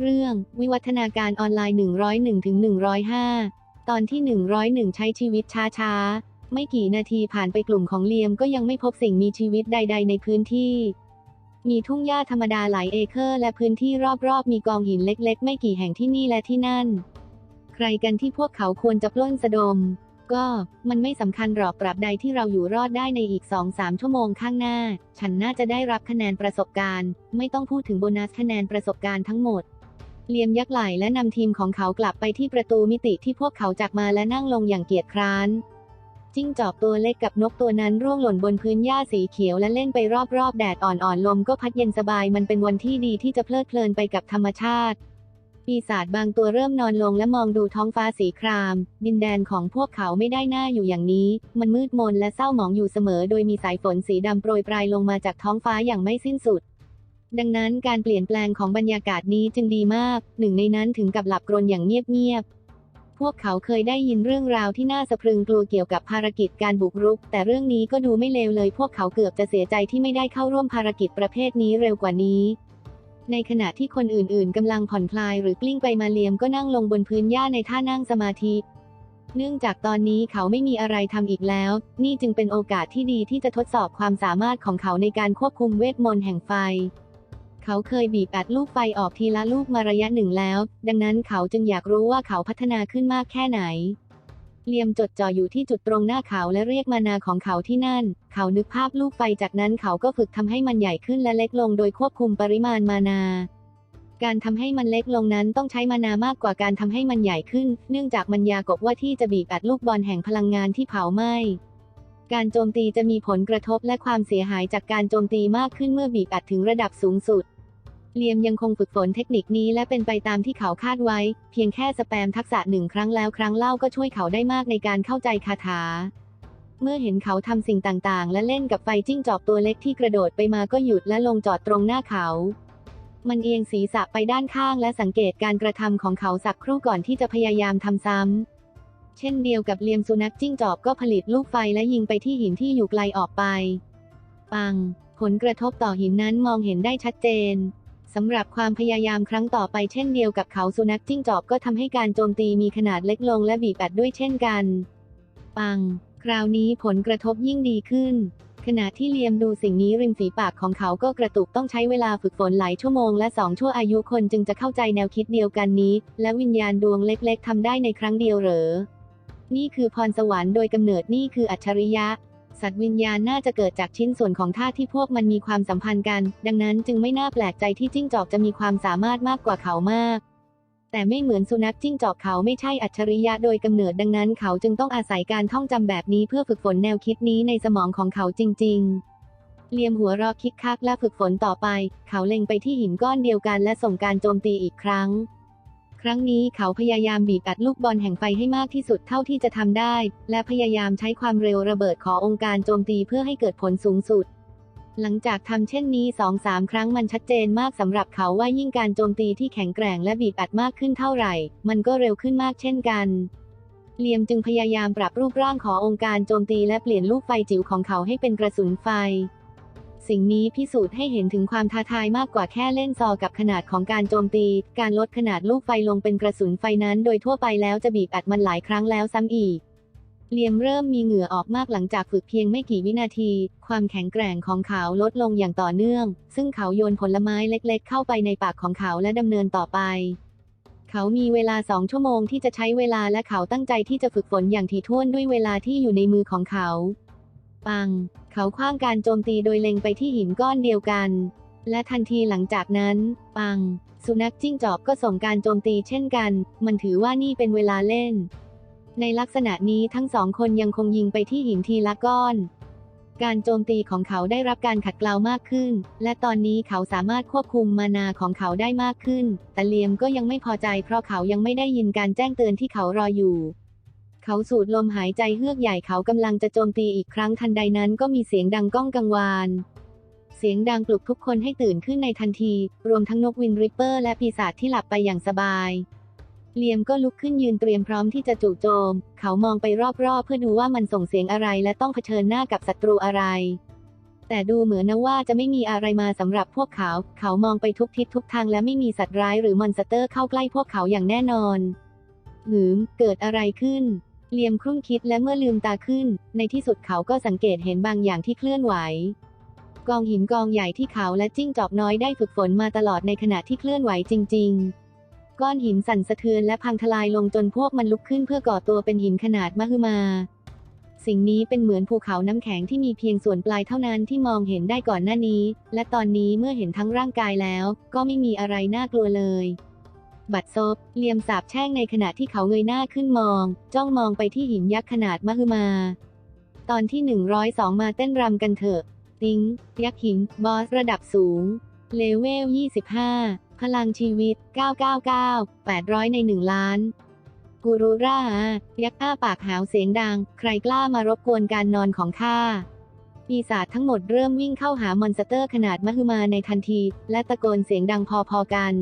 เรื่อง วิวัฒนาการออนไลน์ 101ถึง105 ตอนที่ 101 ใช้ชีวิตช้าๆ ไม่กี่นาทีผ่านไปกลุ่มของเลียมก็ยังไม่พบสิ่งมีชีวิตใด ๆ ในพื้นที่ มีทุ่งหญ้าธรรมดาหลายเอเคอร์ และพื้นที่รอบๆ มีกองหินเล็ก ๆ ไม่กี่แห่งที่นี่และที่นั่น ใครกันที่พวกเขาควรจะปล้นสะดม ก็มันไม่สำคัญหรอกตราบใดที่เราอยู่รอดได้ในอีก 2-3 ชั่วโมงข้างหน้า ฉันน่าจะได้รับคะแนนประสบการณ์ ไม่ต้องพูดถึงโบนัสคะแนนประสบการณ์ทั้งหมด เลียมยักไหล่และนำทีมของเขากลับไปที่ประตูมิติที่พวกเขาจักมาและนั่งลงอย่างเกียจคร้าน จิ้งจอกตัวเล็กกับนกตัวนั้นร่วงหล่นบนพื้นหญ้าสีเขียวและเล่นไปรอบๆ แดดอ่อนๆ ลมก็พัดเย็นสบายมันเป็นวันที่ดีที่จะเพลิดเพลินไปกับธรรมชาติ ปีศาจบางตัวเริ่มนอนลงและมองดูท้องฟ้าสีคราม ดินแดนของพวกเขาไม่ได้หน้าอยู่อย่างนี้ มันมืดมนและเศร้าหมองอยู่เสมอ โดยมีสายฝนสีดำโปรยปลายลงมาจากท้องฟ้าอย่างไม่สิ้นสุด ดังนั้นการเปลี่ยนแปลงของบรรยากาศนี้จึงดีมาก หนึ่งในนั้นถึงกับหลับกรนอย่างเงียบๆ พวกเขาเคยได้ยินเรื่องราวที่น่าสะพรึงกลัวเกี่ยวกับภารกิจการบุกรุก แต่เรื่องนี้ก็ดูไม่เลวเลย พวกเขาเกือบจะเสียใจที่ไม่ได้เข้าร่วมภารกิจประเภทนี้เร็วกว่านี้ ในขณะที่คนอื่นๆกำลังผ่อนคลายหรือกลิ้งไปมาเลียมก็นั่งลงบนพื้นหญ้าในท่านั่งสมาธิเนื่องจากตอนนี้เขาไม่มีอะไรทำอีกแล้ว นี่จึงเป็นโอกาสที่ดีที่จะทดสอบความสามารถของเขาในการควบคุมเวทมนต์แห่งไฟ เขาเคยบีบอัดลูกไฟออกทีละลูกมาระยะหนึ่งแล้ว ดังนั้นเขาจึงอยากรู้ว่าเขาพัฒนาขึ้นมากแค่ไหนเลียมจดจ่ออยู่ที่จุดตรงหน้าเขาและเรียกมานาของเขาที่นั่น เขานึกภาพลูกไฟจากนั้นเขาก็ฝึกทำให้มันใหญ่ขึ้นและเล็กลงโดยควบคุมปริมาณมานา การทำให้มันเล็กลงนั้นต้องใช้มานามากกว่าการทำให้มันใหญ่ขึ้น เนื่องจากมันยากบว่าที่จะบีบอัดลูกบอลแห่งพลังงานที่เผาไหม้การโจมตีจะมีผลกระทบและความเสียหายจากการโจมตีมากขึ้นเมื่อบีบอัดถึงระดับสูงสุด เลียมยังคงฝึกฝนเทคนิคนี้และเป็นไปตามที่เขาคาดไว้ เพียงแค่สแปมทักษะหนึ่งครั้งแล้วครั้งเล่าก็ช่วยเขาได้มากในการเข้าใจคาถา เมื่อเห็นเขาทำสิ่งต่างๆ และเล่นกับไฟจิ้งจอกตัวเล็กที่กระโดดไปมาก็หยุดและลงจอดตรงหน้าเขา มันเอียงศีรษะไปด้านข้างและสังเกตการกระทำของเขาสักครู่ก่อนที่จะพยายามทำซ้ำ เช่นเดียวกับเลียมสุนัขจิ้งจอกก็ผลิตลูกไฟและยิงไปที่หินที่อยู่ไกลออกไป ปัง ผลกระทบต่อหินนั้นมองเห็นได้ชัดเจน สำหรับความพยายามครั้งต่อไปเช่นเดียวกับเขาสุนัขจิ้งจอกก็ทำให้การโจมตีมีขนาดเล็กลงและบีบอัดด้วยเช่นกัน ปัง คราวนี้ผลกระทบยิ่งดีขึ้น ขณะที่เลียมดูสิ่งนี้ริมฝีปากของเขาก็กระตุกต้องใช้เวลาฝึกฝนหลายชั่วโมงและสองชั่วอายุคนจึงจะเข้าใจแนวคิดเดียวกันนี้ และวิญญาณดวงเล็ก ๆทำได้ในครั้งเดียวเหรอ นี่คือพรสวรรค์โดยกำเนิดนี่คืออัจฉริยะ สัตว์วิญญาณน่าจะเกิดจากชิ้นส่วนของธาตุที่พวกมันมีความสัมพันธ์กัน ดังนั้นจึงไม่น่าแปลกใจที่จิ้งจอกจะมีความสามารถมากกว่าเขามาก แต่ไม่เหมือนสุนัขจิ้งจอกเขาไม่ใช่อัจฉริยะโดยกำเนิดดังนั้นเขาจึงต้องอาศัยการท่องจำแบบนี้เพื่อฝึกฝนแนวคิดนี้ในสมองของเขาจริง ๆเลียมหัวรอคิกคักและฝึกฝนต่อไป เขาเล็งไปที่หินก้อนเดียวกันและส่งการโจมตีอีกครั้ง ครั้งนี้เขาพยายามบีบอัดลูกบอลแห่งไฟให้มากที่สุดเท่าที่จะทำได้ และพยายามใช้ความเร็วระเบิดขอองค์การโจมตีเพื่อให้เกิดผลสูงสุด หลังจากทำเช่นนี้สองสามครั้งมันชัดเจนมากสำหรับเขาว่ายิ่งการโจมตีที่แข็งแกร่งและบีบอัดมากขึ้นเท่าไหร่ มันก็เร็วขึ้นมากเช่นกันเลียมจึงพยายามปรับรูปร่างขององค์การโจมตีและเปลี่ยนลูกไฟจิ๋วของเขาให้เป็นกระสุนไฟ สิ่งนี้พิสูจน์ให้เห็นถึงความท้าทายมากกว่าแค่เล่นซอกับขนาดของการโจมตี การลดขนาดลูกไฟลงเป็นกระสุนไฟนั้น โดยทั่วไปแล้วจะบีบอัดมันหลายครั้งแล้วซ้ำอีกเลียมเริ่มมีเหงื่อออกมากหลังจากฝึกเพียงไม่กี่วินาที ความแข็งแกร่งของเขาลดลงอย่างต่อเนื่อง ซึ่งเขาโยนผลไม้เล็กๆ เข้าไปในปากของเขาและดำเนินต่อไป เขามีเวลาสองชั่วโมงที่จะใช้เวลาและเขาตั้งใจที่จะฝึกฝนอย่างถี่ถ้วนด้วยเวลาที่อยู่ในมือของเขา ปัง เขาคว้างการโจมตีโดยเล็งไปที่หินก้อนเดียวกัน และทันทีหลังจากนั้น ปัง สุนัขจิ้งจอกก็ส่งการโจมตีเช่นกัน มันถือว่านี่เป็นเวลาเล่น ในลักษณะนี้ทั้งสองคนยังคงยิงไปที่หินทีละก้อน การโจมตีของเขาได้รับการขัดเกลามากขึ้น และตอนนี้เขาสามารถควบคุมมานาของเขาได้มากขึ้น แต่เลียมก็ยังไม่พอใจเพราะเขายังไม่ได้ยินการแจ้งเตือนที่เขารออยู่ เขาสูดลมหายใจเฮือกใหญ่เขากำลังจะโจมตีอีกครั้งทันใดนั้นก็มีเสียงดังก้องกังวาน เสียงดังปลุกทุกคนให้ตื่นขึ้นในทันที รวมทั้งนกวินริปเปอร์และปีศาจที่หลับไปอย่างสบายเลียมก็ลุกขึ้นยืนเตรียมพร้อมที่จะจู่โจม เขามองไปรอบๆ เพื่อดูว่ามันส่งเสียงอะไรและต้องเผชิญหน้ากับศัตรูอะไร แต่ดูเหมือนนะว่าจะไม่มีอะไรมาสำหรับพวกเขา เขามองไปทุกทิศทุกทางและไม่มีสัตว์ร้ายหรือมอนสเตอร์เข้าใกล้พวกเขาอย่างแน่นอนหืม เกิดอะไรขึ้น เลียมครุ่นคิดและเมื่อลืมตาขึ้น ในที่สุดเขาก็สังเกตเห็นบางอย่างที่เคลื่อนไหว กองหินกองใหญ่ที่เขาและจิ้งจอกน้อยได้ฝึกฝนมาตลอดในขณะที่เคลื่อนไหวจริง ๆ ก้อนหินสั่นสะเทือนและพังทลายลงจนพวกมันลุกขึ้นเพื่อก่อตัวเป็นหินขนาดมหึมา สิ่งนี้เป็นเหมือนภูเขาน้ำแข็งที่มีเพียงส่วนปลายเท่านั้นที่มองเห็นได้ก่อนหน้านี้ และตอนนี้เมื่อเห็นทั้งร่างกายแล้ว ก็ไม่มีอะไรน่ากลัวเลย บัดซบเลียมสาบแช่งในขณะที่เขาเงยหน้าขึ้นมอง จ้องมองไปที่หินยักษ์ขนาดมหึมา ตอนที่ 102 มาเต้นรำกันเถอะ ติงยักษ์หิน บอสระดับสูง เลเวล 25 พลังชีวิต 999 800 ใน 1 ล้านกูรูร่า ยักษ์อ้าปากหาวเสียงดัง ใครกล้ามารบกวนการนอนของข้าปีศาจทั้งหมดเริ่มวิ่งเข้าหามอนสเตอร์ขนาดมหึมาในทันที และตะโกนเสียงดังพอๆกัน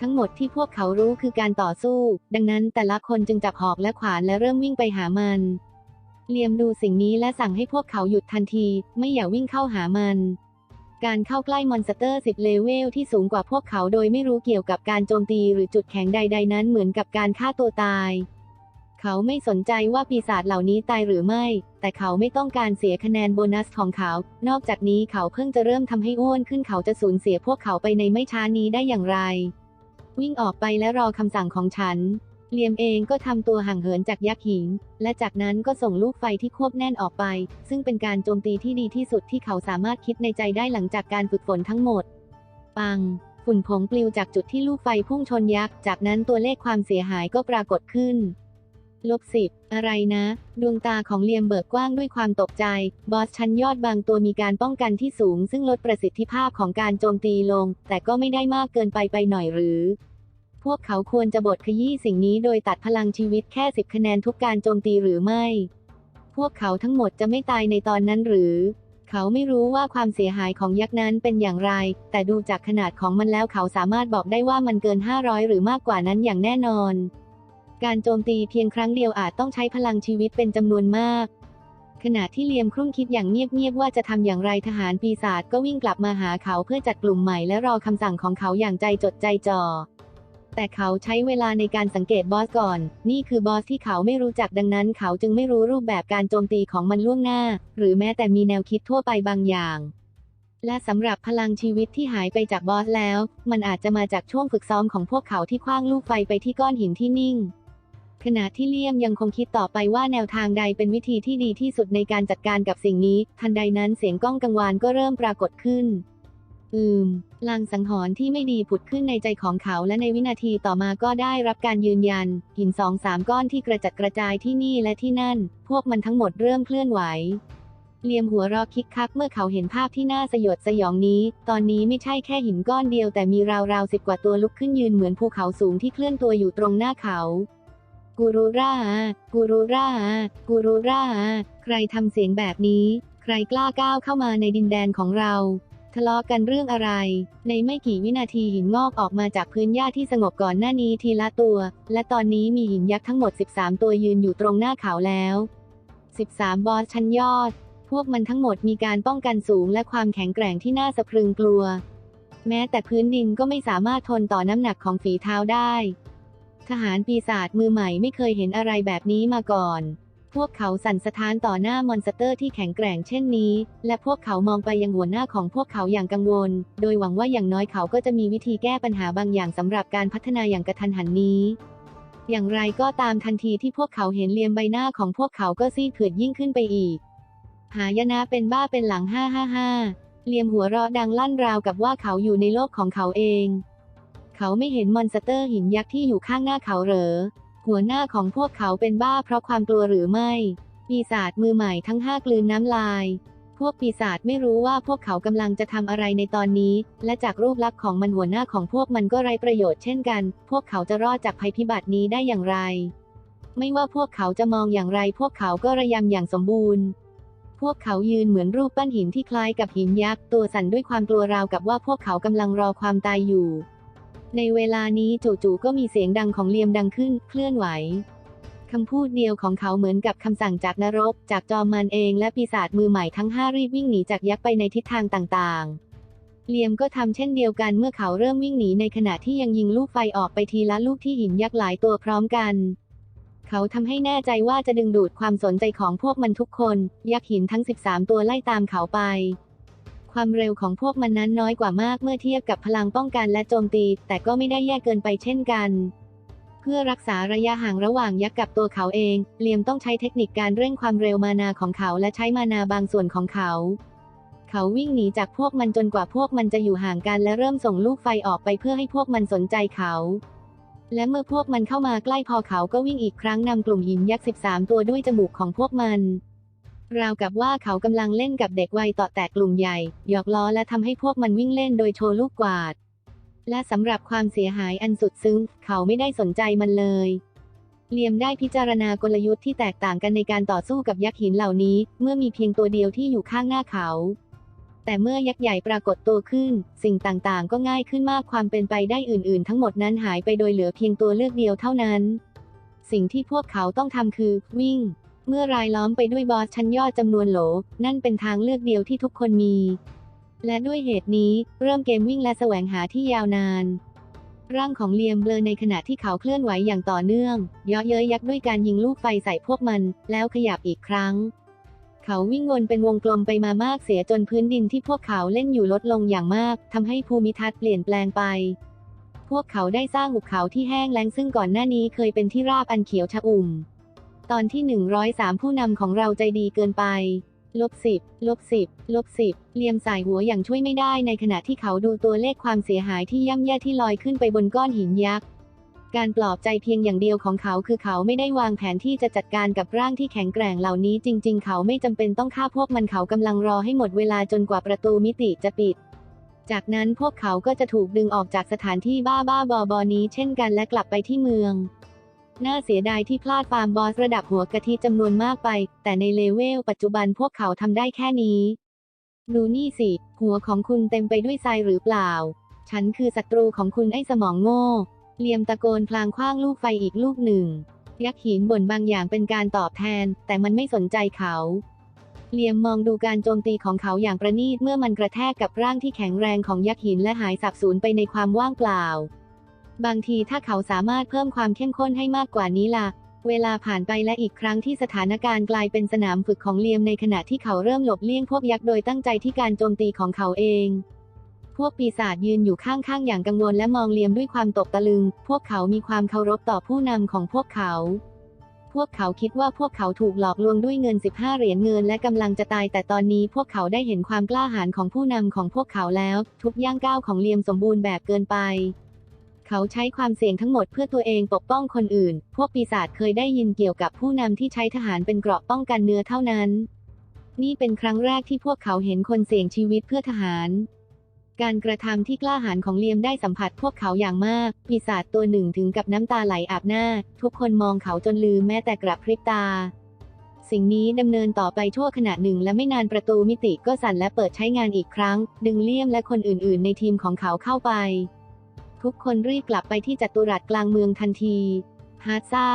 ทั้งหมดที่พวกเขารู้คือการต่อสู้ ดังนั้นแต่ละคนจึงจับหอกและขวานและเริ่มวิ่งไปหามันเลียมดูสิ่งนี้และสั่งให้พวกเขาหยุดทันที ไม่อย่าวิ่งเข้าหามัน การเข้าใกล้มอนสเตอร์10เลเวลที่สูงกว่าพวกเขาโดยไม่รู้เกี่ยวกับการโจมตีหรือจุดแข็งใด ๆ นั้นเหมือนกับการฆ่าตัวตาย เขาไม่สนใจว่าปีศาจเหล่านี้ตายหรือไม่ แต่เขาไม่ต้องการเสียคะแนนโบนัสของเขา นอกจากนี้เขาเพิ่งจะเริ่มทำให้อ้วนขึ้นเขาจะสูญเสียพวกเขาไปในไม่ช้านี้ได้อย่างไร วิ่งออกไปและรอคำสั่งของฉันเลียมเองก็ทำตัวห่างเหินจากยักษ์หินและจากนั้นก็ส่งลูกไฟที่ควบแน่นออกไป ซึ่งเป็นการโจมตีที่ดีที่สุดที่เขาสามารถคิดในใจได้หลังจากการฝึกฝนทั้งหมด ปัง ฝุ่นผงปลิวจากจุดที่ลูกไฟพุ่งชนยักษ์ จากนั้นตัวเลขความเสียหายก็ปรากฏขึ้น ลบสิบอะไรนะ ดวงตาของเลียมเบิกกว้างด้วยความตกใจ บอสชั้นยอดบางตัวมีการป้องกันที่สูง ซึ่งลดประสิทธิภาพของการโจมตีลง แต่ก็ไม่ได้มากเกินไปไปหน่อยหรือ พวกเขาควรจะบทขยี้สิ่งนี้โดยตัดพลังชีวิตแค่สิบคะแนนทุกการโจมตีหรือไม่ พวกเขาทั้งหมดจะไม่ตายในตอนนั้นหรือ เขาไม่รู้ว่าความเสียหายของยักษ์นั้นเป็นอย่างไร แต่ดูจากขนาดของมันแล้วเขาสามารถบอกได้ว่ามันเกิน 500 หรือมากกว่านั้นอย่างแน่นอน การโจมตีเพียงครั้งเดียวอาจต้องใช้พลังชีวิตเป็นจำนวนมาก ขณะที่เลียมครุ่นคิดอย่างเงียบๆว่าจะทำอย่างไรทหารปีศาจก็วิ่งกลับมาหาเขาเพื่อจัดกลุ่มใหม่และรอคำสั่งของเขาอย่างใจจดใจจ่อแต่เขาใช้เวลาในการสังเกตบอสก่อน นี่คือบอสที่เขาไม่รู้จักดังนั้นเขาจึงไม่รู้รูปแบบการโจมตีของมันล่วงหน้า หรือแม้แต่มีแนวคิดทั่วไปบางอย่าง และสำหรับพลังชีวิตที่หายไปจากบอสแล้ว มันอาจจะมาจากช่วงฝึกซ้อมของพวกเขาที่คว้างลูกไฟไปที่ก้อนหินที่นิ่ง ขณะที่เลี่ยมยังคงคิดต่อไปว่าแนวทางใดเป็นวิธีที่ดีที่สุดในการจัดการกับสิ่งนี้ ทันใดนั้นเสียงก้องกังวานก็เริ่มปรากฏขึ้น อืม ลางสังหรณ์ที่ไม่ดีผุดขึ้นในใจของเขาและในวินาทีต่อมาก็ได้รับการยืนยัน หินสองสามก้อนที่กระจัดกระจายที่นี่และที่นั่น พวกมันทั้งหมดเริ่มเคลื่อนไหวเลียมหัวเรอคิกคักเมื่อเขาเห็นภาพที่น่าสยดสยองนี้ ตอนนี้ไม่ใช่แค่หินก้อนเดียวแต่มีราวๆสิบกว่าตัวลุกขึ้นยืนเหมือนภูเขาสูงที่เคลื่อนตัวอยู่ตรงหน้าเขา กูรูร่า กูรูร่า กูรูร่า ใครทำเสียงแบบนี้ ใครกล้าก้าวเข้ามาในดินแดนของเรา ทะเลาะกันเรื่องอะไร ในไม่กี่วินาทีหินงอกออกมาจากพื้นหญ้าที่สงบก่อนหน้านี้ทีละตัว และตอนนี้มีหินยักษ์ทั้งหมด 13 ตัวยืนอยู่ตรงหน้าเขาแล้ว 13 บอสชั้นยอด พวกมันทั้งหมดมีการป้องกันสูงและความแข็งแกร่งที่น่าสะพรึงกลัว แม้แต่พื้นดินก็ไม่สามารถทนต่อน้ำหนักของฝีเท้าได้ ทหารปีศาจมือใหม่ไม่เคยเห็นอะไรแบบนี้มาก่อน พวกเขาสั่นสะท้านต่อหน้ามอนสเตอร์ที่แข็งแกร่งเช่นนี้ และพวกเขามองไปยังหัวหน้าของพวกเขาอย่างกังวล โดยหวังว่าอย่างน้อยเขาก็จะมีวิธีแก้ปัญหาบางอย่างสำหรับการพัฒนาอย่างกระทันหันนี้ อย่างไรก็ตามทันทีที่พวกเขาเห็นเลียมใบหน้าของพวกเขาก็ซีดเผือดยิ่งขึ้นไปอีก หายนะเป็นบ้าเป็นหลังห้าห้าห้าเลียมหัวเราะดังลั่นราวกับว่าเขาอยู่ในโลกของเขาเอง เขาไม่เห็นมอนสเตอร์หินยักษ์ที่อยู่ข้างหน้าเขาเหรอ หัวหน้าของพวกเขาเป็นบ้าเพราะความกลัวหรือไม่ ปีศาจมือใหม่ทั้งห้ากลืนน้ำลาย พวกปีศาจไม่รู้ว่าพวกเขากำลังจะทำอะไรในตอนนี้ และจากรูปลักษณ์ของมันหัวหน้าของพวกมันก็ไร้ประโยชน์เช่นกัน พวกเขาจะรอดจากภัยพิบัตินี้ได้อย่างไร ไม่ว่าพวกเขาจะมองอย่างไร พวกเขาก็ระยำอย่างสมบูรณ์พวกเขายืนเหมือนรูปปั้นหินที่คล้ายกับหินยักษ์ตัวสั่นด้วยความกลัวราวกับว่าพวกเขากำลังรอความตายอยู่ ในเวลานี้จู่ๆก็มีเสียงดังของเลียมดังขึ้น เคลื่อนไหวคำพูดเดียวของเขาเหมือนกับคำสั่งจากนรก จากจอมมารเองและปีศาจมือใหม่ทั้งห้ารีบวิ่งหนีจากยักษ์ไปในทิศทางต่างๆ เลียมก็ทำเช่นเดียวกันเมื่อเขาเริ่มวิ่งหนีในขณะที่ยังยิงลูกไฟออกไปทีละลูกที่หินยักษ์หลายตัวพร้อมกัน เขาทำให้แน่ใจว่าจะดึงดูดความสนใจของพวกมันทุกคน ยักษ์หินทั้ง 13 ตัวไล่ตามเขาไป ความเร็วของพวกมันนั้นน้อยกว่ามากเมื่อเทียบกับพลังป้องกันและโจมตี แต่ก็ไม่ได้แย่เกินไปเช่นกัน เพื่อรักษาระยะห่างระหว่างยักษ์กับตัวเขาเองเลียมต้องใช้เทคนิคการเร่งความเร็วมานาของเขาและใช้มานาบางส่วนของเขา เขาวิ่งหนีจากพวกมันจนกว่าพวกมันจะอยู่ห่างกันและเริ่มส่งลูกไฟออกไปเพื่อให้พวกมันสนใจเขาและเมื่อพวกมันเข้ามาใกล้พอเขาก็วิ่งอีกครั้งนำกลุ่มหินยักษ์ 13 ตัวด้วยจมูกของพวกมัน ราวกับว่าเขากำลังเล่นกับเด็กวัยต่อแตกกลุ่มใหญ่ หยอกล้อและทำให้พวกมันวิ่งเล่นโดยโชว์ลูกกวาด และสำหรับความเสียหายอันสุดซึ้ง เขาไม่ได้สนใจมันเลยเลียมได้พิจารณากลยุทธ์ที่แตกต่างกันในการต่อสู้กับยักษ์หินเหล่านี้ เมื่อมีเพียงตัวเดียวที่อยู่ข้างหน้าเขา แต่เมื่อยักษ์ใหญ่ปรากฏตัวขึ้น สิ่งต่างๆ ก็ง่ายขึ้นมากความเป็นไปได้อื่นๆ ทั้งหมดนั้นหายไปโดยเหลือเพียงตัวเลือกเดียวเท่านั้น สิ่งที่พวกเขาต้องทำคือ วิ่ง เมื่อรายล้อมไปด้วยบอสชั้นยอดจำนวนโหล นั่นเป็นทางเลือกเดียวที่ทุกคนมี และด้วยเหตุนี้เริ่มเกมวิ่งและแสวงหาที่ยาวนาน ร่างของเลียมเบลอในขณะที่เขาเคลื่อนไหวอย่างต่อเนื่องเย่อเย้ยยักษ์ด้วยการยิงลูกไฟใส่พวกมัน แล้วขยับอีกครั้ง เขาวิ่งวนเป็นวงกลมไปมามากเสียจนพื้นดินที่พวกเขาเล่นอยู่ลดลงอย่างมากทำให้ภูมิทัศน์เปลี่ยนแปลงไปพวกเขาได้สร้างหุบเขาที่แห้งแล้งซึ่งก่อนหน้านี้เคยเป็นที่ราบอันเขียวชอุ่ม ตอนที่ 103 ผู้นำของเราใจดีเกินไป ลบสิบลบสิบลบสิบเลียมสายหัวอย่างช่วยไม่ได้ในขณะที่เขาดูตัวเลขความเสียหายที่ย่ำแย่ที่ลอยขึ้นไปบนก้อนหินยักษ์การปลอบใจเพียงอย่างเดียวของเขาคือเขาไม่ได้วางแผนที่จะจัดการกับร่างที่แข็งแกร่งเหล่านี้ จริง ๆ เขาไม่จำเป็นต้องฆ่าพวกมันเขากำลังรอให้หมดเวลาจนกว่าประตูมิติจะปิด จากนั้นพวกเขาก็จะถูกดึงออกจากสถานที่บ้าๆบอๆนี้เช่นกันและกลับไปที่เมือง น่าเสียดายที่พลาดฟาร์มบอสระดับหัวกะทิจำนวนมากไป แต่ในเลเวลปัจจุบันพวกเขาทำได้แค่นี้ดูนี่สิ หัวของคุณเต็มไปด้วยทรายหรือเปล่า ฉันคือศัตรูของคุณไอ้สมองโง่ เลียมตะโกนพลางคว้างลูกไฟอีกลูกหนึ่ง ยักษ์หินบ่นบางอย่างเป็นการตอบแทน แต่มันไม่สนใจเขา เลียมมองดูการโจมตีของเขาอย่างประณีตเมื่อมันกระแทกกับร่างที่แข็งแรงของยักษ์หินและหายสับสูญไปในความว่างเปล่า บางทีถ้าเขาสามารถเพิ่มความเข้มข้นให้มากกว่านี้ล่ะ เวลาผ่านไปและอีกครั้งที่สถานการณ์กลายเป็นสนามฝึกของเลียมในขณะที่เขาเริ่มหลบเลี่ยงพวกยักษ์โดยตั้งใจที่การโจมตีของเขาเอง พวกปีศาจยืนอยู่ข้างๆอย่างกังวลและมองเลียมด้วยความตกตะลึง พวกเขามีความเคารพต่อผู้นำของพวกเขาพวกเขาคิดว่าพวกเขาถูกหลอกลวงด้วยเงิน 15 เหรียญเงินและกำลังจะตาย แต่ตอนนี้พวกเขาได้เห็นความกล้าหาญของผู้นำของพวกเขาแล้ว ทุกย่างก้าวของเลียมสมบูรณ์แบบเกินไป เขาใช้ความเสี่ยงทั้งหมดเพื่อตัวเองปกป้องคนอื่น พวกปีศาจเคยได้ยินเกี่ยวกับผู้นำที่ใช้ทหารเป็นเกราะป้องกันเนื้อเท่านั้น นี่เป็นครั้งแรกที่พวกเขาเห็นคนเสี่ยงชีวิตเพื่อทหาร การกระทำที่กล้าหาญของเลียมได้สัมผัสพวกเขาอย่างมาก ปีศาจตัวหนึ่งถึงกับน้ำตาไหลอาบหน้า ทุกคนมองเขาจนลืมแม้แต่กระพริบตาสิ่งนี้ดำเนินต่อไปชั่วขณะหนึ่งและไม่นานประตูมิติก็สั่นและเปิดใช้งานอีกครั้ง ดึงเลี่ยมและคนอื่น ๆ ในทีมของเขาเข้าไป ทุกคนรีบกลับไปที่จัตุรัสกลางเมืองทันที ฮาร์ซ่า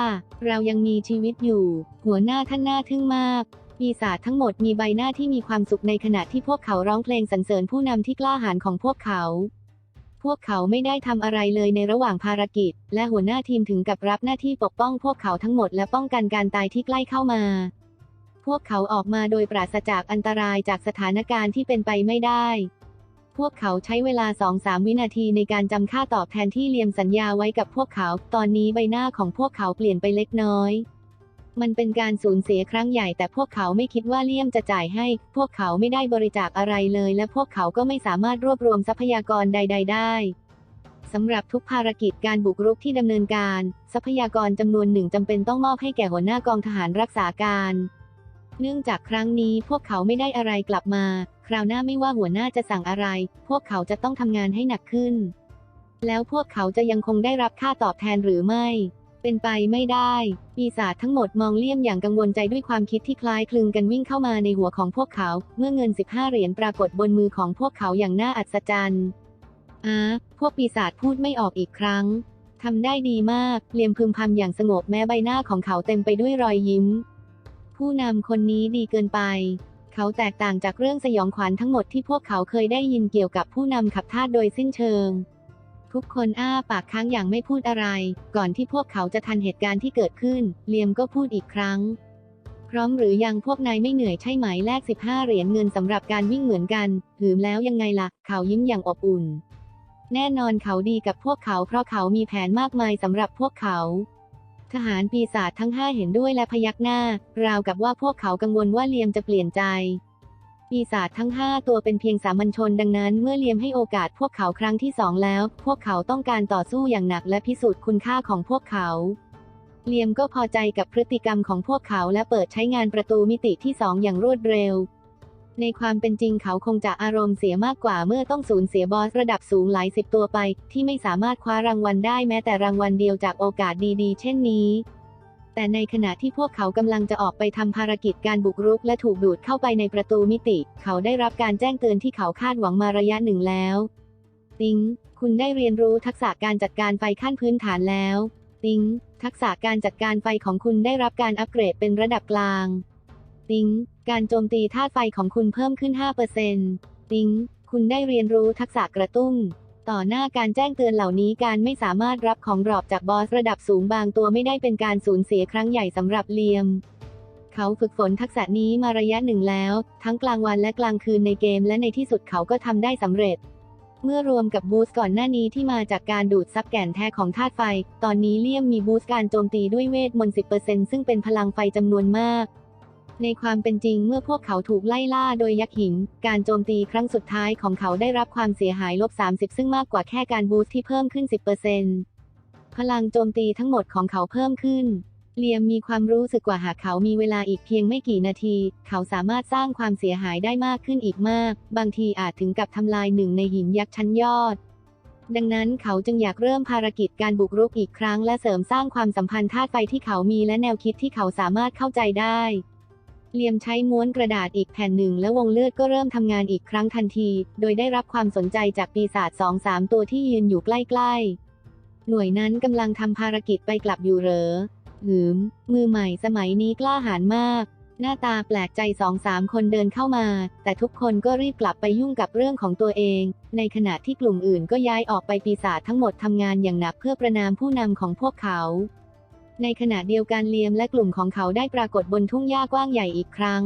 เรายังมีชีวิตอยู่ หัวหน้าท่านน่าทึ่งมากปีศาจทั้งหมดมีใบหน้าที่มีความสุขในขณะที่พวกเขาร้องเพลงสรรเสริญผู้นำที่กล้าหาญของพวกเขา พวกเขาไม่ได้ทำอะไรเลยในระหว่างภารกิจ และหัวหน้าทีมถึงกับรับหน้าที่ปกป้องพวกเขาทั้งหมดและป้องกันการตายที่ใกล้เข้ามา พวกเขาออกมาโดยปราศจากอันตรายจากสถานการณ์ที่เป็นไปไม่ได้ พวกเขาใช้เวลา 2-3 วินาทีในการจำค่าตอบแทนที่เลียมสัญญาไว้กับพวกเขา ตอนนี้ใบหน้าของพวกเขาเปลี่ยนไปเล็กน้อย มันเป็นการสูญเสียครั้งใหญ่ แต่พวกเขาไม่คิดว่าเลี่ยมจะจ่ายให้ พวกเขาไม่ได้บริจาคอะไรเลย และพวกเขาก็ไม่สามารถรวบรวมทรัพยากรใด ๆ ได้สำหรับทุกภารกิจการบุกรุกที่ดำเนินการ ทรัพยากรจำนวนหนึ่งจำเป็นต้องมอบให้แก่หัวหน้ากองทหารรักษาการ เนื่องจากครั้งนี้พวกเขาไม่ได้อะไรกลับมา ราวหน้าไม่ว่าหัวหน้าจะสั่งอะไร พวกเขาจะต้องทำงานให้หนักขึ้น แล้วพวกเขาจะยังคงได้รับค่าตอบแทนหรือไม่ เป็นไปไม่ได้ ปีศาจทั้งหมดมองเลี่ยมอย่างกังวลใจด้วยความคิดที่คล้ายคลึงกันวิ่งเข้ามาในหัวของพวกเขา เมื่อเงิน 15 เหรียญปรากฏบนมือของพวกเขาอย่างน่าอัศจรรย์อ่าพวกปีศาจพูดไม่ออกอีกครั้งทำได้ดีมาก เลียมพึมพำอย่างสงบแม้ใบหน้าของเขาเต็มไปด้วยรอยยิ้ม ผู้นำคนนี้ดีเกินไป เขาแตกต่างจากเรื่องสยองขวัญทั้งหมดที่พวกเขาเคยได้ยินเกี่ยวกับผู้นำขับทาสโดยสิ้นเชิง ทุกคนอ้าปากค้างอย่างไม่พูดอะไร ก่อนที่พวกเขาจะทันเหตุการณ์ที่เกิดขึ้น เลียมก็พูดอีกครั้ง พร้อมหรือยังพวกนายไม่เหนื่อยใช่ไหมแลก 15 เหรียญเงินสำหรับการวิ่งเหมือนกัน หืมแล้วยังไงล่ะ เขายิ้มอย่างอบอุ่น แน่นอนเขาดีกับพวกเขาเพราะเขามีแผนมากมายสำหรับพวกเขา ทหารปีศาจทั้งห้าเห็นด้วยและพยักหน้า ราวกับว่าพวกเขากังวลว่าเลียมจะเปลี่ยนใจ ปีศาจทั้งห้าตัวเป็นเพียงสามัญชนดังนั้น เมื่อเลียมให้โอกาสพวกเขาครั้งที่สองแล้ว พวกเขาต้องการต่อสู้อย่างหนักและพิสูจน์คุณค่าของพวกเขาเลียมก็พอใจกับพฤติกรรมของพวกเขาและเปิดใช้งานประตูมิติที่สองอย่างรวดเร็ว ในความเป็นจริงเขาคงจะอารมณ์เสียมากกว่าเมื่อต้องสูญเสียบอสระดับสูงหลายสิบตัวไป ที่ไม่สามารถคว้ารางวัลได้แม้แต่รางวัลเดียวจากโอกาสดีๆ เช่นนี้ แต่ในขณะที่พวกเขากำลังจะออกไปทำภารกิจการบุกรุกและถูกดูดเข้าไปในประตูมิติ เขาได้รับการแจ้งเตือนที่เขาคาดหวังมาระยะหนึ่งแล้วติงคุณได้เรียนรู้ทักษะการจัดการไฟขั้นพื้นฐานแล้วติงทักษะการจัดการไฟของคุณได้รับการอัปเกรดเป็นระดับกลาง ติงการโจมตีธาตุไฟของคุณเพิ่มขึ้น 5%ติงคุณได้เรียนรู้ทักษะกระตุ้น ต่อหน้าการแจ้งเตือนเหล่านี้การไม่สามารถรับของดรอปจากบอสระดับสูงบางตัวไม่ได้เป็นการสูญเสียครั้งใหญ่สำหรับเลียม เขาฝึกฝนทักษะนี้มาระยะหนึ่งแล้ว ทั้งกลางวันและกลางคืนในเกมและในที่สุดเขาก็ทำได้สำเร็จเมื่อรวมกับบูสต์ก่อนหน้านี้ที่มาจากการดูดซับแก่นแท้ของธาตุไฟ ตอนนี้เลี่ยมมีบูสต์การโจมตีด้วยเวทมนต์ 10%ซึ่งเป็นพลังไฟจำนวนมาก ในความเป็นจริงเมื่อพวกเขาถูกไล่ล่าโดยยักษ์หิน การโจมตีครั้งสุดท้ายของเขาได้รับความเสียหายลบ 30 ซึ่งมากกว่าแค่การบูสต์ที่เพิ่มขึ้น 10%พลังโจมตีทั้งหมดของเขาเพิ่มขึ้นเลียมมีความรู้สึกว่าหากเขามีเวลาอีกเพียงไม่กี่นาที เขาสามารถสร้างความเสียหายได้มากขึ้นอีกมาก บางทีอาจถึงกับทำลายหนึ่งในหินยักษ์ชั้นยอด ดังนั้นเขาจึงอยากเริ่มภารกิจการบุกรุกอีกครั้งและเสริมสร้างความสัมพันธ์ธาตุไฟที่เขามีและแนวคิดที่เขาสามารถเข้าใจได้ เลียมใช้ม้วนกระดาษอีกแผ่นหนึ่งและวงเลือดก็เริ่มทำงานอีกครั้งทันที โดยได้รับความสนใจจากปีศาจสองสามตัวที่ยืนอยู่ใกล้ๆ หน่วยนั้นกำลังทำภารกิจไปกลับอยู่เหรอ หืม มือใหม่สมัยนี้กล้าหาญมาก หน้าตาแปลกใจสองสามคนเดินเข้ามา แต่ทุกคนก็รีบกลับไปยุ่งกับเรื่องของตัวเอง ในขณะที่กลุ่มอื่นก็ย้ายออกไปปีศาจทั้งหมดทำงานอย่างหนักเพื่อประนามผู้นำของพวกเขา ในขณะเดียวกันเลียมและกลุ่มของเขาได้ปรากฏบนทุ่งหญ้ากว้างใหญ่อีกครั้ง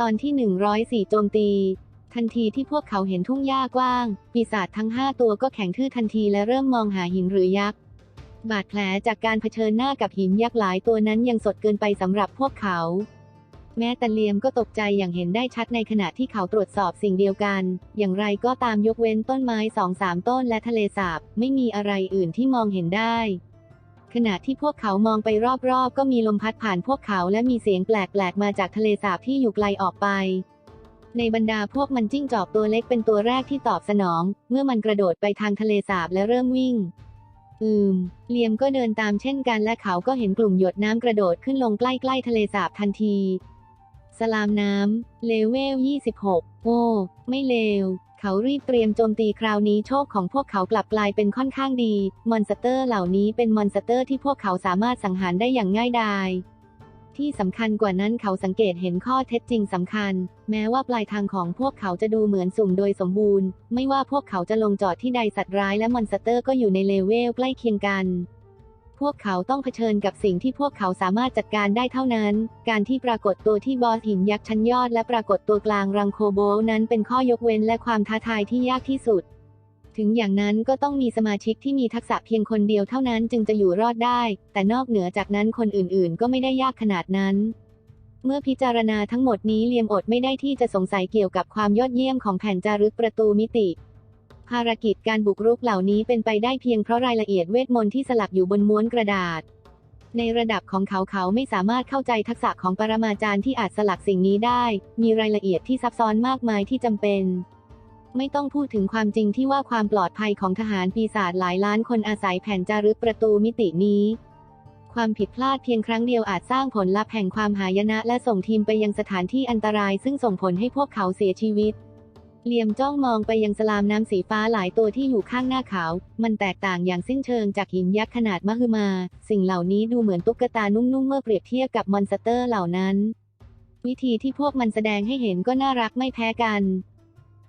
ตอนที่ 104 โจมตี ทันทีที่พวกเขาเห็นทุ่งหญ้ากว้าง ปีศาจทั้ง 5 ตัวก็แข็งทื่อทันทีและเริ่มมองหาหินหรือยักษ์ บาดแผลจากการเผชิญหน้ากับหินยักษ์หลายตัวนั้นยังสดเกินไปสำหรับพวกเขา แม้แต่เลียมก็ตกใจอย่างเห็นได้ชัดในขณะที่เขาตรวจสอบสิ่งเดียวกัน อย่างไรก็ตามยกเว้นต้นไม้สองสามต้นและทะเลสาบ ไม่มีอะไรอื่นที่มองเห็นได้ ขณะที่พวกเขามองไปรอบๆ ก็มีลมพัดผ่านพวกเขาและมีเสียงแปลกๆ มาจากทะเลสาบที่อยู่ไกลออกไปในบรรดาพวกมันจิ้งจอกตัวเล็กเป็นตัวแรกที่ตอบสนอง เมื่อมันกระโดดไปทางทะเลสาบและเริ่มวิ่ง อืมเลียมก็เดินตามเช่นกันและเขาก็เห็นกลุ่มหยดน้ำกระโดดขึ้นลงใกล้ๆทะเลสาบทันที สลามน้ำเลเวล 26 โอ้ ไม่เลวเขารีบเตรียมโจมตีคราวนี้โชคของพวกเขากลับกลายเป็นค่อนข้างดี มอนสเตอร์เหล่านี้เป็นมอนสเตอร์ที่พวกเขาสามารถสังหารได้อย่างง่ายดายที่สำคัญกว่านั้นเขาสังเกตเห็นข้อเท็จจริงสำคัญ แม้ว่าปลายทางของพวกเขาจะดูเหมือนสุ่มโดยสมบูรณ์ ไม่ว่าพวกเขาจะลงจอดที่ใดสัตว์ร้ายและมอนสเตอร์ก็อยู่ในเลเวลใกล้เคียงกัน พวกเขาต้องเผชิญกับสิ่งที่พวกเขาสามารถจัดการได้เท่านั้น การที่ปรากฏตัวที่บอสหินยักษ์ชั้นยอดและปรากฏตัวกลางรังโคโบนั้นเป็นข้อยกเว้นและความท้าทายที่ยากที่สุด ถึงอย่างนั้นก็ต้องมีสมาชิกที่มีทักษะเพียงคนเดียวเท่านั้นจึงจะอยู่รอดได้ แต่นอกเหนือจากนั้นคนอื่นๆ ก็ไม่ได้ยากขนาดนั้นเมื่อพิจารณาทั้งหมดนี้เลียมอดไม่ได้ที่จะสงสัยเกี่ยวกับความยอดเยี่ยมของแผ่นจารึกประตูมิติ ภารกิจการบุกรุกเหล่านี้เป็นไปได้เพียงเพราะรายละเอียดเวทมนต์ที่สลักอยู่บนม้วนกระดาษ ในระดับของเขาเขาไม่สามารถเข้าใจทักษะของปรมาจารย์ที่อาจสลักสิ่งนี้ได้ มีรายละเอียดที่ซับซ้อนมากมายที่จำเป็น ไม่ต้องพูดถึงความจริงที่ว่าความปลอดภัยของทหารปีศาจหลายล้านคนอาศัยแผ่นจารึกประตูมิตินี้ความผิดพลาดเพียงครั้งเดียวอาจสร้างผลลัพธ์แห่งความหายนะ และส่งทีมไปยังสถานที่อันตราย ซึ่งส่งผลให้พวกเขาเสียชีวิต เหลี่ยมจ้องมองไปยังสลามน้ำสีฟ้าหลายตัวที่อยู่ข้างหน้าเขา มันแตกต่างอย่างสิ้นเชิงจากหินยักษ์ขนาดมหึมา สิ่งเหล่านี้ดูเหมือนตุ๊กตานุ่มๆเมื่อเปรียบเทียบกับมอนสเตอร์เหล่านั้น วิธีที่พวกมันแสดงให้เห็นก็น่ารักไม่แพ้กัน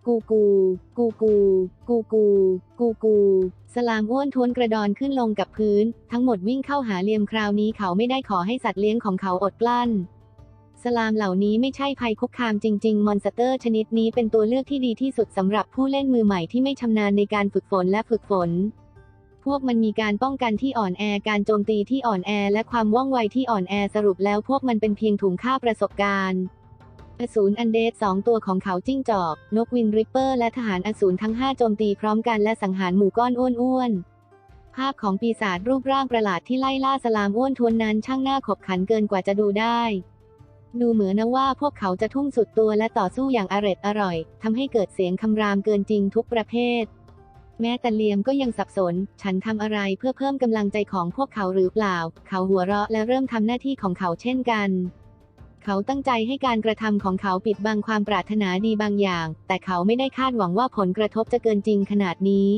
กูกู กูกู กูกู กูกู สลามอ้วนทวนกระดอนขึ้นลงกับพื้น ทั้งหมดวิ่งเข้าหาเลียมคราวนี้เขาไม่ได้ขอให้สัตว์เลี้ยงของเขาอดกลั้น สลามเหล่านี้ไม่ใช่ภัยคุกคามจริง ๆ มอนสเตอร์ชนิดนี้เป็นตัวเลือกที่ดีที่สุดสำหรับผู้เล่นมือใหม่ที่ไม่ชำนาญในการฝึกฝนและฝึกฝน พวกมันมีการป้องกันที่อ่อนแอ การโจมตีที่อ่อนแอ และความว่องไวที่อ่อนแอสรุปแล้วพวกมันเป็นเพียงถุงค่าประสบการณ์อสูรอันเดสสองตัวของเขาจิ้งจอก นกวินริปเปอร์ และทหารอสูรทั้งห้าโจมตีพร้อมกันและสังหารหมู่ก้อนอ้วนๆ ภาพของปีศาจรูปร่างประหลาดที่ไล่ล่าสลามอ้วนทวนนั้นช่างน่าขบขันเกินกว่าจะดูได้ ดูเหมือนว่าพวกเขาจะทุ่มสุดตัวและต่อสู้อย่างอร็ดอร่อยทำให้เกิดเสียงคำรามเกินจริงทุกประเภท แม้แต่เลียมก็ยังสับสน ฉันทำอะไรเพื่อเพิ่มกำลังใจของพวกเขาหรือเปล่า เขาหัวเราะและเริ่มทำหน้าที่ของเขาเช่นกัน เขาตั้งใจให้การกระทำของเขาปิดบังความปรารถนาดีบางอย่าง แต่เขาไม่ได้คาดหวังว่าผลกระทบจะเกินจริงขนาดนี้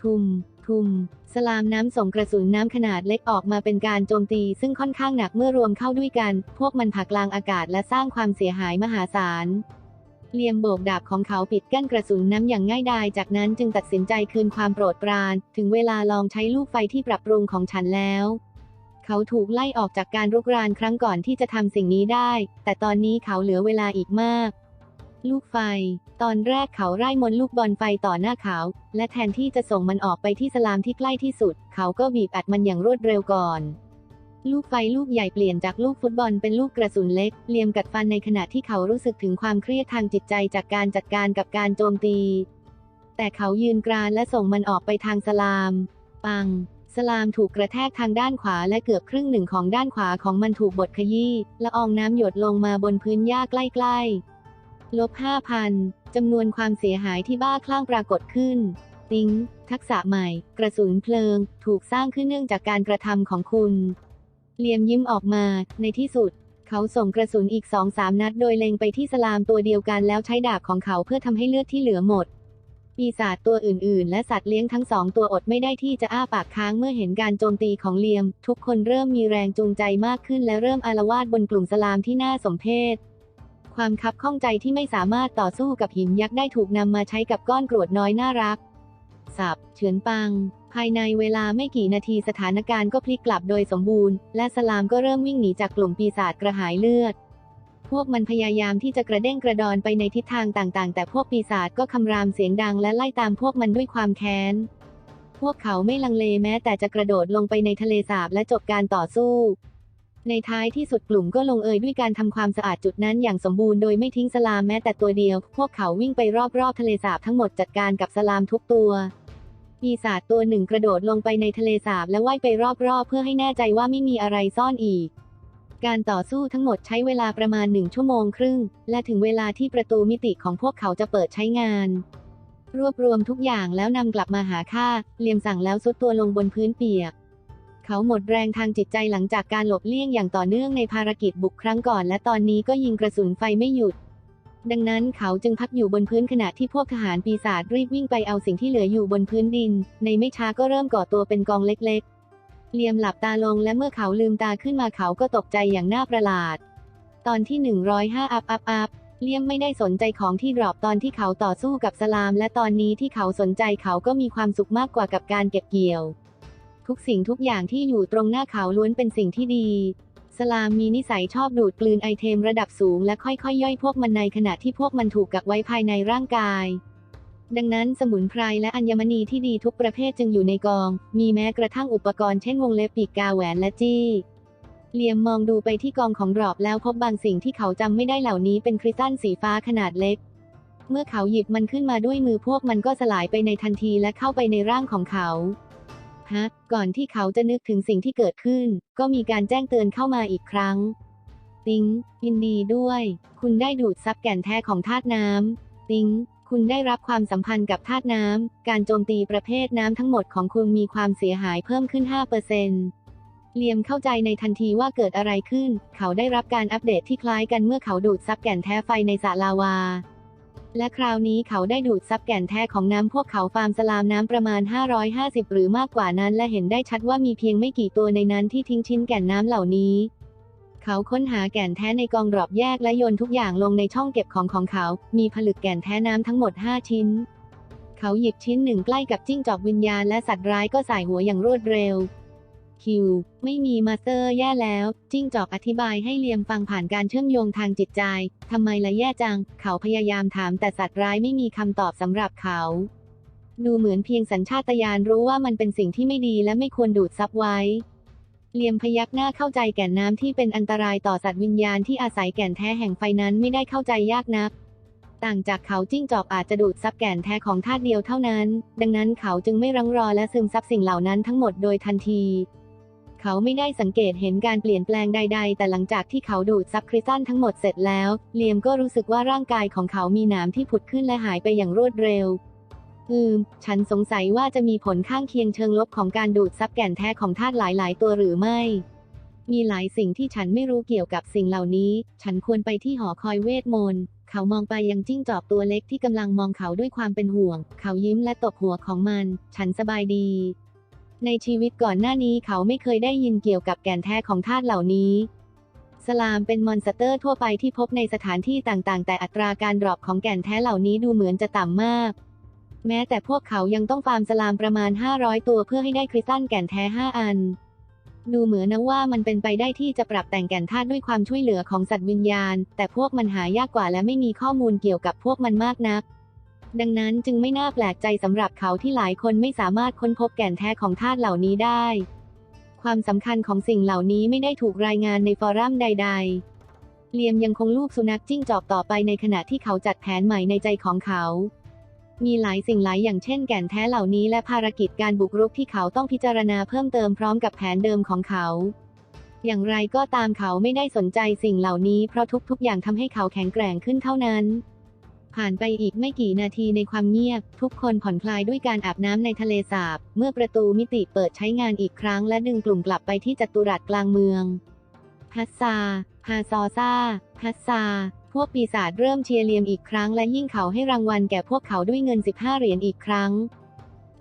ทุม ทุม สลามน้ำส่งกระสุนน้ำขนาดเล็กออกมาเป็นการโจมตี ซึ่งค่อนข้างหนักเมื่อรวมเข้าด้วยกัน พวกมันผลักกลางอากาศและสร้างความเสียหายมหาศาลเหลี่ยมโบกดาบของเขาปิดกั้นกระสุนน้ำอย่างง่ายดาย จากนั้นจึงตัดสินใจคืนความโปรดปราน ถึงเวลาลองใช้ลูกไฟที่ปรับปรุงของฉันแล้ว เขาถูกไล่ออกจากการรุกรานครั้งก่อนที่จะทำสิ่งนี้ได้ แต่ตอนนี้เขาเหลือเวลาอีกมาก ลูกไฟ ตอนแรกเขาไล่มนลูกบอลไฟต่อหน้าเขา และแทนที่จะส่งมันออกไปที่สลามที่ใกล้ที่สุด เขาก็บีบอัดมันอย่างรวดเร็วก่อน ลูกไฟลูกใหญ่เปลี่ยนจากลูกฟุตบอลเป็นลูกกระสุนเล็กเลี่ยมกัดฟันในขณะที่เขารู้สึกถึงความเครียดทางจิตใจจากการจัดการกับการโจมตี แต่เขายืนกรานและส่งมันออกไปทางสลาม ปังสลามถูกกระแทกทางด้านขวาและเกือบครึ่งหนึ่งของด้านขวาของมันถูกบดขยี้ละอองน้ำหยดลงมาบนพื้นหญ้าใกล้ๆ ลบ 5,000 จำนวนความเสียหายที่บ้าคลั่งปรากฏขึ้น ติ้ง ทักษะใหม่ กระสุนเพลิง ถูกสร้างขึ้นเนื่องจากการกระทำของคุณ เหลียมยิ้มออกมา ในที่สุด เขาส่งกระสุนอีกสองสามนัด โดยเล็งไปที่สลามตัวเดียวกันแล้วใช้ดาบของเขาเพื่อทำให้เลือดที่เหลือหมด ปีศาจตัวอื่น ๆ และสัตว์เลี้ยงทั้งสองตัวอดไม่ได้ที่จะอ้าปากค้างเมื่อเห็นการโจมตีของเลียม ทุกคนเริ่มมีแรงจูงใจมากขึ้นและเริ่มอารวาสบนกลุ่มสลามที่น่าสมเพช ความคับข้องใจที่ไม่สามารถต่อสู้กับหินยักษ์ได้ถูกนำมาใช้กับก้อนกรวดน้อยน่ารัก สับเฉือนปัง ภายในเวลาไม่กี่นาทีสถานการณ์ก็พลิกกลับโดยสมบูรณ์ และสลามก็เริ่มวิ่งหนีจากกลุ่มปีศาจกระหายเลือด พวกมันพยายามที่จะกระเด้งกระดอนไปในทิศทางต่างๆ แต่พวกปีศาจก็คำรามเสียงดังและไล่ตามพวกมันด้วยความแค้น พวกเขาไม่ลังเลแม้แต่จะกระโดดลงไปในทะเลสาบและจบการต่อสู้ ในท้ายที่สุดกลุ่มก็ลงเอยด้วยการทำความสะอาดจุดนั้นอย่างสมบูรณ์โดยไม่ทิ้งสลามแม้แต่ตัวเดียว พวกเขาวิ่งไปรอบๆทะเลสาบทั้งหมดจัดการกับสลามทุกตัวปีศาจตัวหนึ่งกระโดดลงไปในทะเลสาบและว่ายไปรอบๆ เพื่อให้แน่ใจว่าไม่มีอะไรซ่อนอีก การต่อสู้ทั้งหมดใช้เวลาประมาณหนึ่งชั่วโมงครึ่ง และถึงเวลาที่ประตูมิติของพวกเขาจะเปิดใช้งาน รวบรวมทุกอย่างแล้วนำกลับมาหาค่าเลียมสั่งแล้วซุดตัวลงบนพื้นเปียก เขาหมดแรงทางจิตใจหลังจากการหลบเลี่ยงอย่างต่อเนื่องในภารกิจบุกครั้งก่อน และตอนนี้ก็ยิงกระสุนไฟไม่หยุด ดังนั้นเขาจึงพักอยู่บนพื้นขณะที่พวกทหารปีศาจรีบวิ่งไปเอาสิ่งที่เหลืออยู่บนพื้นดิน ในไม่ช้าก็เริ่มก่อตัวเป็นกองเล็กๆ เลียมหลับตาลงและเมื่อเขาลืมตาขึ้นมาเขาก็ตกใจอย่างน่าประหลาด ตอนที่ 105 อัพอัพอัพเลียมไม่ได้สนใจของที่ดรอปตอนที่เขาต่อสู้กับสลาม และตอนนี้ที่เขาสนใจเขาก็มีความสุขมากกว่ากับการเก็บเกี่ยว ทุกสิ่งทุกอย่างที่อยู่ตรงหน้าเขาล้วนเป็นสิ่งที่ดี สลามมีนิสัยชอบดูดกลืนไอเทมระดับสูงและค่อยๆ ย่อยพวกมันในขณะที่พวกมันถูกกักไว้ภายในร่างกาย ดังนั้นสมุนไพรและอัญมณีที่ดีทุกประเภทจึงอยู่ในกอง มีแม้กระทั่งอุปกรณ์เช่นวงเล็บปีกกาแหวนและจี้เหลียมมองดูไปที่กองของดรอปแล้วพบบางสิ่งที่เขาจำไม่ได้เหล่านี้เป็นคริสตัลสีฟ้าขนาดเล็ก เมื่อเขาหยิบมันขึ้นมาด้วยมือพวกมันก็สลายไปในทันทีและเข้าไปในร่างของเขา ฮะ ก่อนที่เขาจะนึกถึงสิ่งที่เกิดขึ้น ก็มีการแจ้งเตือนเข้ามาอีกครั้ง ติงยินดีด้วย คุณได้ดูดซับแก่นแท้ของธาตุน้ำติงคุณได้รับความสัมพันธ์กับธาตุน้ำ การโจมตีประเภทน้ำทั้งหมดของคุณมีความเสียหายเพิ่มขึ้น 5%เลียมเข้าใจในทันทีว่าเกิดอะไรขึ้น เขาได้รับการอัปเดตที่คล้ายกันเมื่อเขาดูดซับแก่นแท้ไฟในสระลาวา และคราวนี้เขาได้ดูดซับแก่นแท้ของน้ำพวกเขาฟาร์มสลามน้ำประมาณ 550 หรือมากกว่านั้น และเห็นได้ชัดว่ามีเพียงไม่กี่ตัวในนั้นที่ทิ้งชิ้นแก่นน้ำเหล่านี้ เขาค้นหาแก่นแท้ในกองดรอปแยกและโยนทุกอย่างลงในช่องเก็บของของเขา มีผลึกแก่นแท้น้ำทั้งหมด 5 ชิ้น เขาหยิบชิ้นหนึ่งใกล้กับจิ้งจอกวิญญาณและสัตว์ร้ายก็ใส่หัวอย่างรวดเร็ว คิว ไม่มีมาสเตอร์แย่แล้ว จิ้งจอกอธิบายให้เลียมฟังผ่านการเชื่อมโยงทางจิตใจ ทำไมละแย่จัง เขาพยายามถามแต่สัตว์ร้ายไม่มีคำตอบสำหรับเขาดูเหมือนเพียงสัญชาตญาณรู้ว่ามันเป็นสิ่งที่ไม่ดีและไม่ควรดูดซับไว้ เลียมพยักหน้าเข้าใจแก่นน้ำที่เป็นอันตรายต่อสัตว์วิญญาณที่อาศัยแก่นแท้แห่งไฟนั้นไม่ได้เข้าใจยากนัก ต่างจากเขาจิ้งจอกอาจจะดูดซับแก่นแท้ของธาตุเดียวเท่านั้น ดังนั้นเขาจึงไม่รังรอและซึมซับสิ่งเหล่านั้นทั้งหมดโดยทันที เขาไม่ได้สังเกตเห็นการเปลี่ยนแปลงใด ๆ แต่หลังจากที่เขาดูดซับคริสตัลทั้งหมดเสร็จแล้ว เลียมก็รู้สึกว่าร่างกายของเขามีหนามที่ผุดขึ้นและหายไปอย่างรวดเร็ว อืม ฉันสงสัยว่าจะมีผลข้างเคียงเชิงลบของการดูดซับแก่นแท้ของธาตุหลาย ๆ ตัวหรือไม่ มีหลายสิ่งที่ฉันไม่รู้เกี่ยวกับสิ่งเหล่านี้ ฉันควรไปที่หอคอยเวทมนต์เขามองไปยังจิ้งจอกตัวเล็กที่กำลังมองเขาด้วยความเป็นห่วง เขายิ้มและตบหัวของมัน ฉันสบายดี ในชีวิตก่อนหน้านี้เขาไม่เคยได้ยินเกี่ยวกับแก่นแท้ของธาตุเหล่านี้ สลามเป็นมอนสเตอร์ทั่วไปที่พบในสถานที่ต่างๆ แต่อัตราการดรอปของแก่นแท้เหล่านี้ดูเหมือนจะต่ำมาก แม้แต่พวกเขายังต้องฟาร์มสลามประมาณ 500 ตัวเพื่อให้ได้คริสตัลแก่นแท้ 5 อัน ดูเหมือนนะว่ามันเป็นไปได้ที่จะปรับแต่งแก่นธาตุด้วยความช่วยเหลือของสัตว์วิญญาณ แต่พวกมันหายากกว่าและไม่มีข้อมูลเกี่ยวกับพวกมันมากนัก ดังนั้นจึงไม่น่าแปลกใจสำหรับเขาที่หลายคนไม่สามารถค้นพบแก่นแท้ของธาตุเหล่านี้ได้ ความสำคัญของสิ่งเหล่านี้ไม่ได้ถูกรายงานในฟอรัมใด ๆ เลียมยังคงลูกสุนัขจิ้งจอกต่อไปในขณะที่เขาจัดแผนใหม่ในใจของเขา มีหลายสิ่งหลายอย่างเช่นแก่นแท้เหล่านี้และภารกิจการบุกรุกที่เขาต้องพิจารณาเพิ่มเติมพร้อมกับแผนเดิมของเขาอย่างไรก็ตามเขาไม่ได้สนใจสิ่งเหล่านี้เพราะทุกๆ อย่างทำให้เขาแข็งแกร่งขึ้นเท่านั้น ผ่านไปอีกไม่กี่นาทีในความเงียบ ทุกคนผ่อนคลายด้วยการอาบน้ำในทะเลสาบ เมื่อประตูมิติเปิดใช้งานอีกครั้งและดึงกลุ่มกลับไปที่จัตุรัสกลางเมืองฮัสซาฮาซอซาฮัสซา พวกปีศาจเริ่มเชียร์เลียมอีกครั้งและยิ่งเขาให้รางวัลแก่พวกเขาด้วยเงิน 15 เหรียญอีกครั้ง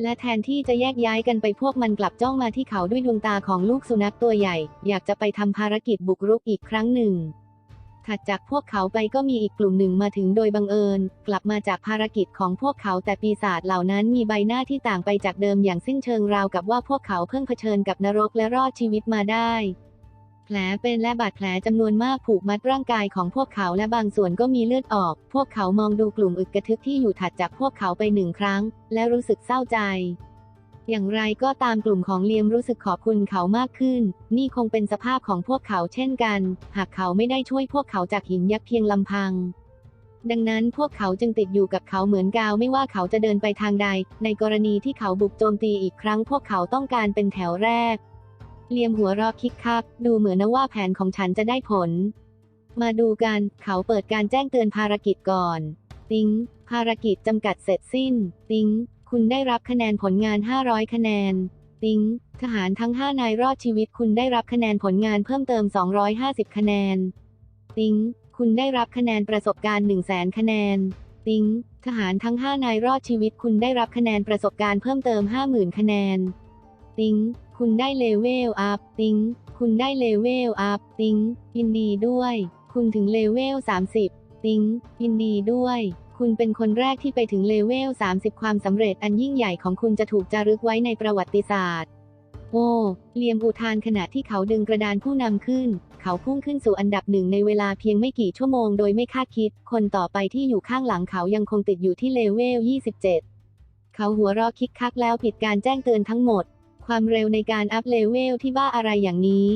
และแทนที่จะแยกย้ายกันไปพวกมันกลับจ้องมาที่เขาด้วยดวงตาของลูกสุนัขตัวใหญ่ อยากจะไปทำภารกิจบุกรุกอีกครั้งหนึ่ง ถัดจากพวกเขาไปก็มีอีกกลุ่มหนึ่งมาถึงโดยบังเอิญ กลับมาจากภารกิจของพวกเขาแต่ปีศาจเหล่านั้นมีใบหน้าที่ต่างไปจากเดิมอย่างสิ้นเชิงราวกับว่าพวกเขาเพิ่งเผชิญกับนรกและรอดชีวิตมาได้แผลเป็นและบาดแผลจำนวนมากผูกมัดร่างกายของพวกเขาและบางส่วนก็มีเลือดออก พวกเขามองดูกลุ่มอึกกระทึกที่อยู่ถัดจากพวกเขาไปหนึ่งครั้ง และรู้สึกเศร้าใจ อย่างไรก็ตามกลุ่มของเลียมรู้สึกขอบคุณเขามากขึ้น นี่คงเป็นสภาพของพวกเขาเช่นกัน หากเขาไม่ได้ช่วยพวกเขาจากหินยักษ์เพียงลำพัง ดังนั้นพวกเขาจึงติดอยู่กับเขาเหมือนกาวไม่ว่าเขาจะเดินไปทางใด ในกรณีที่เขาบุกโจมตีอีกครั้ง พวกเขาต้องการเป็นแถวแรก เลียมหัวรอบคิกคัก ดูเหมือนนะว่าแผนของฉันจะได้ผล มาดูกัน เขาเปิดการแจ้งเตือนภารกิจก่อน ติ้งภารกิจจำกัดเสร็จสิ้น ติ้ง คุณได้รับคะแนนผลงาน 500 คะแนน ติ้งทหารทั้ง 5 นายรอดชีวิต คุณได้รับคะแนนผลงานเพิ่มเติม 250 คะแนน ติ้งคุณได้รับคะแนนประสบการณ์ 1 0 0 0 0แสนคะแนน ติ้งทหารทั้ง 5 นายรอดชีวิต คุณได้รับคะแนนประสบการณ์เพิ่มเติม 50,000 คะแนน ติ้งคุณได้เลเวลอัพ ติ้งคุณได้เลเวลอัพ ติ้งยินดีด้วย คุณถึงเลเวล 30 ติ้งยินดีด้วย คุณเป็นคนแรกที่ไปถึงเลเวล 30 ความสำเร็จอันยิ่งใหญ่ของคุณจะถูกจารึกไว้ในประวัติศาสตร์ โอ้เลียมอุทานขณะที่เขาดึงกระดานผู้นำขึ้น เขาพุ่งขึ้นสู่อันดับหนึ่งในเวลาเพียงไม่กี่ชั่วโมงโดยไม่คาดคิด คนต่อไปที่อยู่ข้างหลังเขายังคงติดอยู่ที่เลเวล 27 เขาหัวเราะคิกคักแล้วผิดการแจ้งเตือนทั้งหมด ความเร็วในการอัพเลเวลที่บ้าอะไรอย่างนี้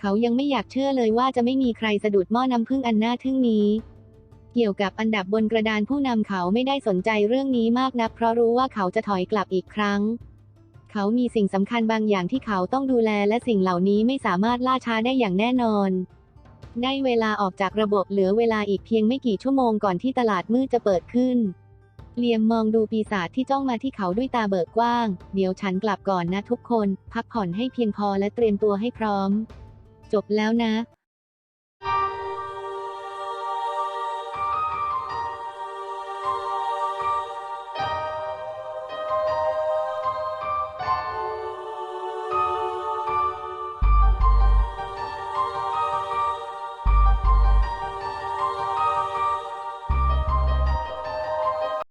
เขายังไม่อยากเชื่อเลยว่าจะไม่มีใครสะดุดหม้อน้ำพึ่งอันน่าทึ่งนี้ เกี่ยวกับอันดับบนกระดานผู้นำเขาไม่ได้สนใจเรื่องนี้มากนัก เพราะรู้ว่าเขาจะถอยกลับอีกครั้ง เขามีสิ่งสำคัญบางอย่างที่เขาต้องดูแลและสิ่งเหล่านี้ไม่สามารถล่าช้าได้อย่างแน่นอน ได้เวลาออกจากระบบเหลือเวลาอีกเพียงไม่กี่ชั่วโมงก่อนที่ตลาดมืดจะเปิดขึ้นเลียมมองดูปีศาจที่จ้องมาที่เขาด้วยตาเบิกกว้าง เดี๋ยวฉันกลับก่อนนะทุกคน พักผ่อนให้เพียงพอและเตรียมตัวให้พร้อม จบแล้วนะ